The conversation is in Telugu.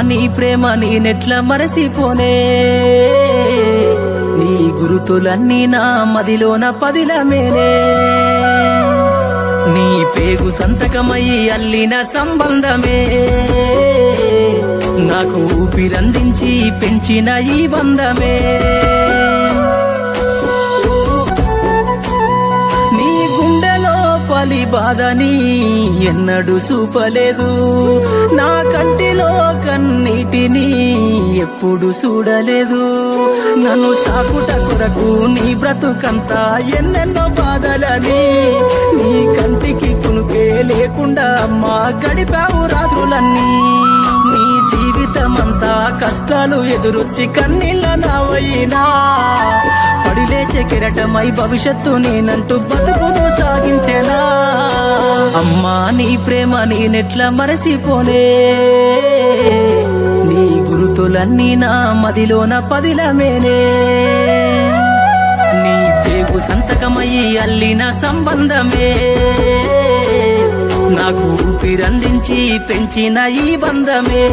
నీ ప్రేమ నీ నెట్ల మరసిపోనే. నీ గురుతులన్నీ నా మదిలోన పదిలమేనే నీ పేగు సంతకమయ్యి అల్లిన సంబంధమే. నాకు ఊపిరందించి పెంచిన ఈ బంధమే. గుండెలో బాధని ఎన్నడూ చూపలేదు. నా కంటిలో కన్నీటిని ఎప్పుడు చూడలేదు. నన్ను సాకుట కొరకు నీ బ్రతుకంతా ఎన్నెన్నో బాధలని నీ కంటికి కునుకే లేకుండా అమ్మా గడిపావు రాత్రులన్నీ. నీ జీవితమంతా కష్టాలు ఎదురొచ్చి కన్నీళ్ళ నావైనా పడిలేచే కిరటమై భవిష్యత్తు నేనంటూ బతుకును సాగించేనా? అమ్మా నీ ప్రేమ నీ నెట్ల మరసిపోనే నీ గురుతులన్నీ నా మదిలోన పదిలమేనే నీ పేగు సంతకమయ్యి అల్లిన సంబంధమే. నాకు ఊపిరందించి పెంచిన ఈ బంధమే.